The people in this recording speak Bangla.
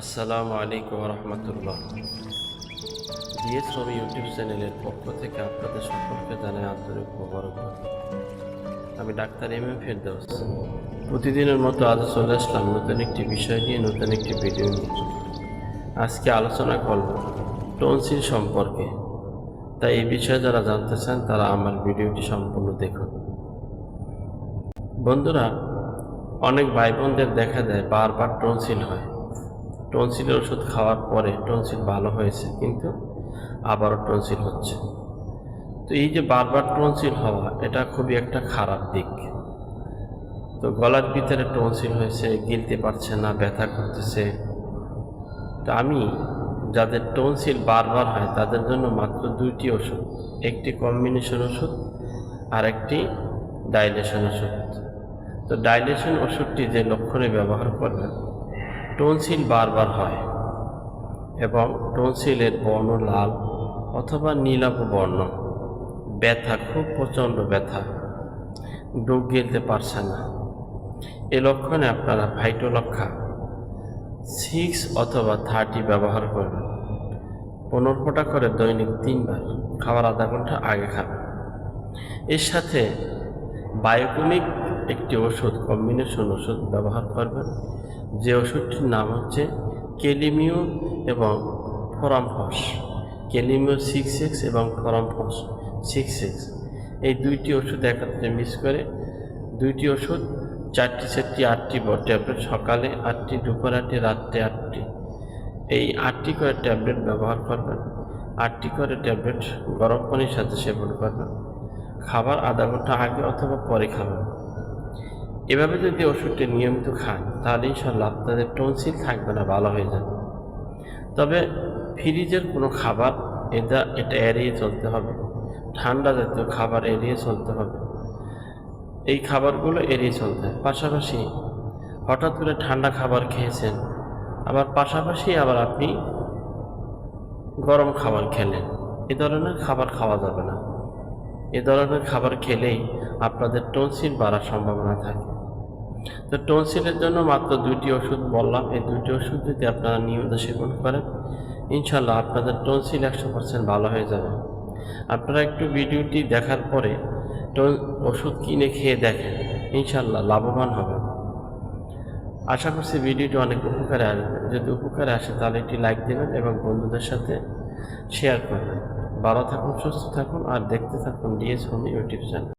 আসসালামু আলাইকুম রহমতুল্লাহ ডিএস রবি ইউটিউব চ্যানেলের পক্ষ থেকে আপনাদের সকলকে জানাই আন্তরিক মোবারকবাদ। আমি ডাক্তার এম এম ফেরদৌস। প্রতিদিনের মতো আজ চলে আসলাম নতুন একটি বিষয় নিয়ে, নতুন একটি ভিডিও নিয়ে। আজকে আলোচনা করব টনসিল সম্পর্কে। তাই এই বিষয়ে যারা জানতে চান, তারা আমার ভিডিওটি সম্পূর্ণ দেখুন। বন্ধুরা, অনেক ভাই বোনদের দেখা দেয় বারবার টনসিল হয়। টনসিলের ওষুধ খাওয়ার পরে টনসিল ভালো হয়েছে, কিন্তু আবারও টনসিল হচ্ছে। তো এই যে বারবার টনসিল হওয়া, এটা খুবই একটা খারাপ দিক। তো গলার ভিতরে টনসিল হয়েছে, গিলতে পারছে না, ব্যথা করতেছে। তো আমি, যাদের টনসিল বারবার হয়, তাদের জন্য মাত্র দুইটি ওষুধ, একটি কম্বিনেশন ওষুধ আর একটি ডাইলেশন ওষুধ। তো ডাইলেশন ওষুধটি যে লক্ষণে ব্যবহার করবেন টনসিল বারবার হয় এবং টনসিলের বর্ণ লাল অথবা নীলাভ বর্ণ। ব্যথা, খুব প্রচণ্ড ব্যথা। ডোক গেলতে পারছে না। এ লক্ষণে আপনারা ভাইটোলক্ষা সিক্স অথবা থার্টি ব্যবহার করবেন। পনেরো ফোঁটা করে দৈনিক তিনবার খাবার আধা ঘণ্টা আগে খাবেন। এর সাথে বায়োটনিক একটি ওষুধ, কম্বিনেশন ওষুধ ব্যবহার করবেন। যে ওষুধটির নাম হচ্ছে কেলিমিও এবং ফরামফস। কেলিমিও সিক্স এক্স এবং ফরামফস সিক্স এক্স এই দুইটি ওষুধ একত্রে মিক্স করে দুইটি ওষুধ, চারটি চারটি আটটি ট্যাবলেট, সকালে আটটি, দুপুর আটটি, রাত্রে আটটি। এই আটটি করে ট্যাবলেট ব্যবহার করবেন। আটটি করে ট্যাবলেট গরম পানির সাথে সেবন করবেন। খাবার আধা ঘণ্টা আগে অথবা পরে খাবেন। এভাবে যদি ওষুধটি নিয়মিত খান, তাহলে ইনশাল্লাহ আপনাদের টনসিল থাকবে না, ভালো হয়ে যাবে। তবে ফ্রিজের কোনো খাবার, এটা এটা এড়িয়ে চলতে হবে। ঠান্ডা জাতীয় খাবার এড়িয়ে চলতে হবে। এই খাবারগুলো এড়িয়ে চলতে হয় পাশাপাশি হঠাৎ করে ঠান্ডা খাবার খেয়েছেন, আবার পাশাপাশি আবার আপনি গরম খাবার খেলেন। এ ধরনের খাবার খাওয়া যাবে না। এ ধরনের খাবার খেলেই আপনাদের টনসিল বাড়ার সম্ভাবনা থাকে। তো টনসিলের জন্য মাত্র দুইটি ওষুধ বললাম। এই দুইটি ওষুধ যদি আপনারা নিয়মিত সেবন করেন ইনশাল্লাহ আপনাদের টনসিল একশো পার্সেন্ট ভালো হয়ে যাবে। আপনারা একটু ভিডিওটি দেখার পরে ওষুধ কিনে খেয়ে দেখেন ইনশাল্লাহ লাভবান হবেন আশা করছি ভিডিওটি অনেক উপকারে আসবে যদি উপকারে আসে তাহলে একটি লাইক দেবেন এবং বন্ধুদের সাথে শেয়ার করবেন। ভালো থাকুন, সুস্থ থাকুন, আর দেখতে থাকুন ডিএস হোম ইউটিউব চ্যানেল।